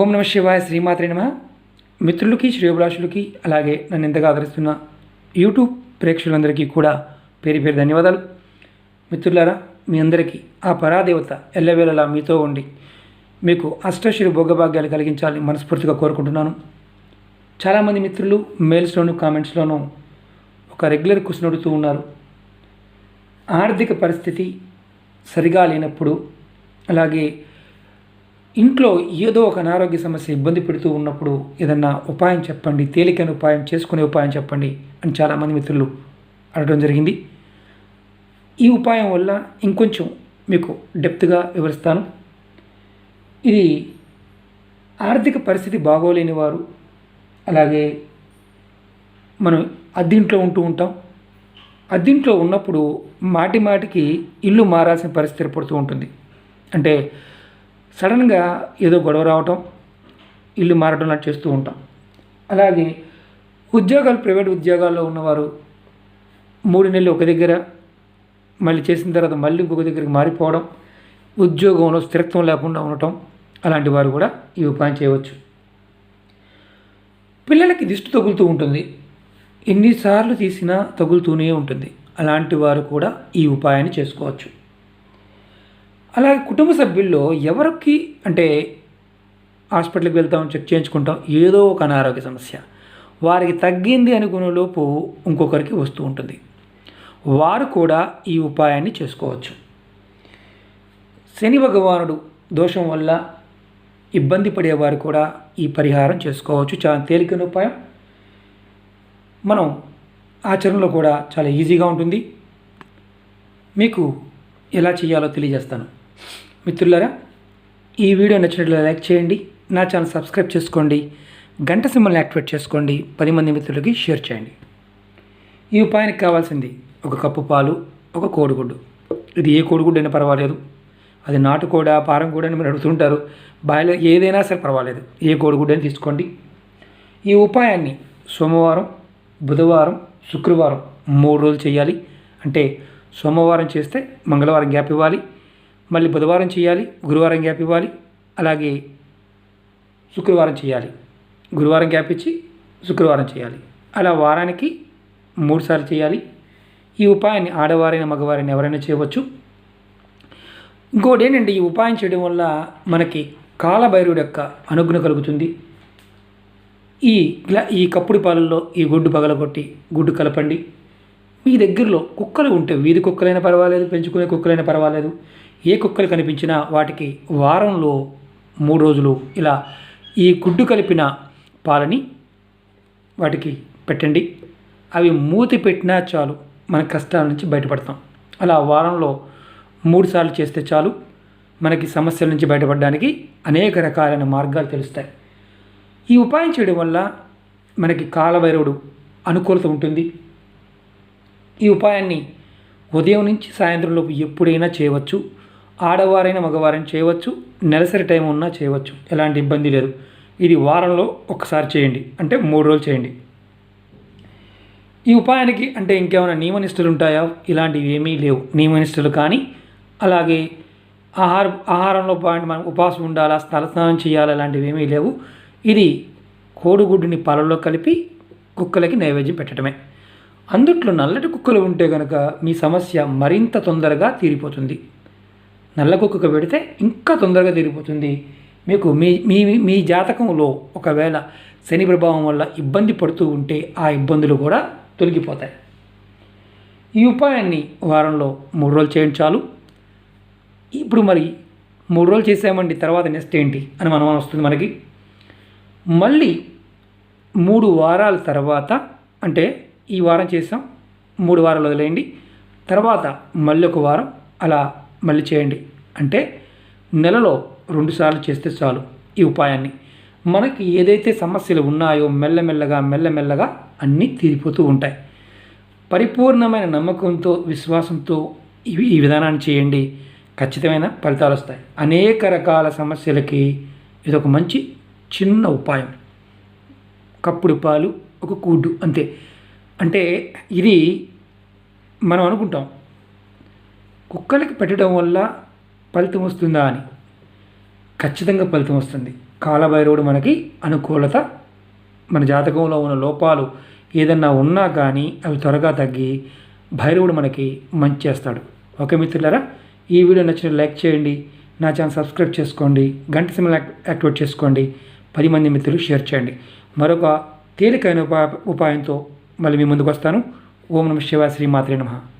ఓం నమ శివాయ శ్రీమాత్రి నమ. మిత్రులకి శ్రేయోభిలాషులకి అలాగే నన్ను ఎంతగా ఆదరిస్తున్న యూట్యూబ్ ప్రేక్షకులందరికీ కూడా పేరు పేరు ధన్యవాదాలు. మిత్రులారా మీ అందరికీ ఆ పరాదేవత ఎల్లవేళలా మీతో ఉండి మీకు అష్టశ్రీ భోగభాగ్యాలు కలిగించాలని మనస్ఫూర్తిగా కోరుకుంటున్నాను. చాలామంది మిత్రులు మెయిల్స్లోను కామెంట్స్లోనూ ఒక రెగ్యులర్ క్వశ్చన్ అడుగుతూ ఉన్నారు. ఆర్థిక పరిస్థితి సరిగా లేనప్పుడు అలాగే ఇంట్లో ఏదో ఒక అనారోగ్య సమస్య ఇబ్బంది పెడుతూ ఉన్నప్పుడు ఏదన్నా ఉపాయం చెప్పండి తేలికైన ఉపాయం చేసుకునే ఉపాయం చెప్పండి అని చాలామంది మిత్రులు అడగడం జరిగింది. ఈ ఉపాయం వల్ల ఇంకొంచెం మీకు డెప్త్గా వివరిస్తాను. ఇది ఆర్థిక పరిస్థితి బాగోలేని వారు అలాగే మనం అద్దింట్లో ఉంటూ ఉంటాం. అద్దింట్లో ఉన్నప్పుడు మాటి మాటికి ఇల్లు మారాల్సిన పరిస్థితి ఏర్పడుతూ ఉంటుంది. అంటే సడన్గా ఏదో గొడవ రావటం ఇల్లు మారటం లాంటి చేస్తూ ఉంటాం. అలాగే ఉద్యోగాలు ప్రైవేట్ ఉద్యోగాల్లో ఉన్నవారు మూడు నెలలు ఒక దగ్గర మళ్ళీ చేసిన తర్వాత మళ్ళీ ఇంకొక దగ్గరికి మారిపోవడం ఉద్యోగంలో స్థిరత్వం లేకుండా ఉండటం అలాంటి వారు కూడా ఈ ఉపాయం చేయవచ్చు. పిల్లలకి దిష్టి తగులుతూ ఉంటుంది. ఎన్నిసార్లు తీసినా తగులుతూనే ఉంటుంది. అలాంటి వారు కూడా ఈ ఉపాయాన్ని చేసుకోవచ్చు. అలాగే కుటుంబ సభ్యుల్లో ఎవరికి అంటే హాస్పిటల్కి వెళ్తాం చెక్ చేయించుకుంటాం ఏదో ఒక అనారోగ్య సమస్య. వారికి తగ్గింది అనుకునే లోపు ఇంకొకరికి వస్తూ ఉంటుంది. వారు కూడా ఈ ఉపాయాన్ని చేసుకోవచ్చు. శని భగవానుడు దోషం వల్ల ఇబ్బంది పడేవారు కూడా ఈ పరిహారం చేసుకోవచ్చు. చాలా తేలికైన ఉపాయం. మనం ఆచరణలో కూడా చాలా ఈజీగా ఉంటుంది. మీకు ఎలా చేయాలో తెలియజేస్తాను. మిత్రులారా ఈ వీడియో నచ్చినట్లు లైక్ చేయండి నా ఛానల్ సబ్స్క్రైబ్ చేసుకోండి గంట సింబల్ని యాక్టివేట్ చేసుకోండి పది మంది మిత్రులకి షేర్ చేయండి. ఈ ఉపాయానికి కావాల్సింది ఒక కప్పు పాలు ఒక కోడిగుడ్డు. ఇది ఏ కోడిగుడ్డు అయినా పర్వాలేదు. అది నాటుకోడ పారం కూడా అని మీరు అడుగుతుంటారు. బాయిలో ఏదైనా సరే పర్వాలేదు. ఏ కోడిగుడ్డు అని తీసుకోండి. ఈ ఉపాయాన్ని సోమవారం బుధవారం శుక్రవారం మూడు రోజులు చేయాలి. అంటే సోమవారం చేస్తే మంగళవారం గ్యాప్ ఇవ్వాలి. మళ్ళీ బుధవారం చేయాలి గురువారం గ్యాప్ ఇవ్వాలి అలాగే శుక్రవారం చేయాలి. గురువారం గ్యాప్ ఇచ్చి శుక్రవారం చేయాలి. అలా వారానికి మూడుసార్లు చేయాలి. ఈ ఉపాయాన్ని ఆడవారైన మగవారైన ఎవరైనా చేయవచ్చు. ఇంకోటి ఏంటంటే ఈ ఉపాయం చేయడం వల్ల మనకి కాలభైరుడు యొక్క అనుగ్రహం కలుగుతుంది. ఈ గ్లా ఈ కప్పుడు పాలల్లో ఈ గుడ్డు పగలగొట్టి గుడ్డు కలపండి. మీ దగ్గరలో కుక్కలు ఉంటే వీధి కుక్కలైనా పర్వాలేదు పెంచుకునే కుక్కలైనా పర్వాలేదు. ఏ కుక్కలు కనిపించినా వాటికి వారంలో మూడు రోజులు ఇలా ఈ గుడ్డు కలిపిన పాలని వాటికి పెట్టండి. అవి మూతి పెట్టినా చాలు మన కష్టాల నుంచి బయటపడతాం. అలా వారంలో మూడు సార్లు చేస్తే చాలు మనకి సమస్యల నుంచి బయటపడడానికి అనేక రకాలైన మార్గాలు తెలుస్తాయి. ఈ ఉపాయం చేయడం వల్ల మనకి కాలభైరవుడు అనుకూలత ఉంటుంది. ఈ ఉపాయాన్ని ఉదయం నుంచి సాయంత్రంలోపు ఎప్పుడైనా చేయవచ్చు. ఆడవారైనా మగవారైన చేయవచ్చు నెలసరి టైం ఉన్నా చేయవచ్చు. ఎలాంటి ఇబ్బంది లేదు. ఇది వారంలో ఒకసారి చేయండి. అంటే మూడు రోజులు చేయండి. ఈ ఉపాయానికి అంటే ఇంకేమైనా నియమనిష్టలు ఉంటాయా? ఇలాంటివి ఏమీ లేవు. నియమనిష్టలు కానీ అలాగే ఆహార ఆహారంలో పాయింట్ మనం ఉపాసం ఉండాలా తలస్నానం చేయాలా ఇలాంటివి ఏమీ లేవు. ఇది కోడిగుడ్డుని పాలల్లో కలిపి కుక్కలకి నైవేద్యం పెట్టడమే. అందుట్లో నల్లటి కుక్కలు ఉంటే కనుక మీ సమస్య మరింత తొందరగా తీరిపోతుంది. నల్ల కుక్కకు పెడితే ఇంకా తొందరగా తిరిగిపోతుంది మీకు మీ మీ మీ జాతకంలో ఒకవేళ శని ప్రభావం వల్ల ఇబ్బంది పడుతూ ఉంటే ఆ ఇబ్బందులు కూడా తొలగిపోతాయి. ఈ ఉపాయాన్ని వారంలో మూడు రోజులు చేయండి చాలు. ఇప్పుడు మరి మూడు రోజులు చేసామండి తర్వాత నెక్స్ట్ ఏంటి అని అనుమానం వస్తుంది మనకి. మళ్ళీ మూడు వారాల తర్వాత అంటే ఈ వారం చేసాం మూడు వారాలు వదిలేయండి. తర్వాత మళ్ళీ ఒక వారం అలా మళ్ళీ చేయండి. అంటే నెలలో రెండుసార్లు చేస్తే చాలు ఈ ఉపాయాన్ని. మనకి ఏదైతే సమస్యలు ఉన్నాయో మెల్లమెల్లగా మెల్లమెల్లగా అన్నీ తీరిపోతూ ఉంటాయి. పరిపూర్ణమైన నమ్మకంతో విశ్వాసంతో ఇవి ఈ విధానాన్ని చేయండి. ఖచ్చితమైన ఫలితాలు వస్తాయి. అనేక రకాల సమస్యలకి ఇది ఒక మంచి చిన్న ఉపాయం. కప్పుడు పాలు ఒక కూడు అంతే. అంటే ఇది మనం అనుకుంటాం కుక్కలకి పెట్టడం వల్ల ఫలితం వస్తుందా అని? ఖచ్చితంగా ఫలితం వస్తుంది. కాలభైరవుడు మనకి అనుకూలత మన జాతకంలో ఉన్న లోపాలు ఏదన్నా ఉన్నా కానీ అవి త్వరగా తగ్గి భైరవుడు మనకి మంచి చేస్తాడు. ఓకే మిత్రులారా? ఈ వీడియో నచ్చిన లైక్ చేయండి నా ఛానల్ సబ్స్క్రైబ్ చేసుకోండి గంట సిమ్మల్ యాక్టివేట్ చేసుకోండి పది మంది మిత్రులు షేర్ చేయండి. మరొక తేలికైన ఉపా ఉపాయంతో మళ్ళీ మీ ముందుకు వస్తాను. ఓం నమ శివ శ్రీ మాత్రే నమః.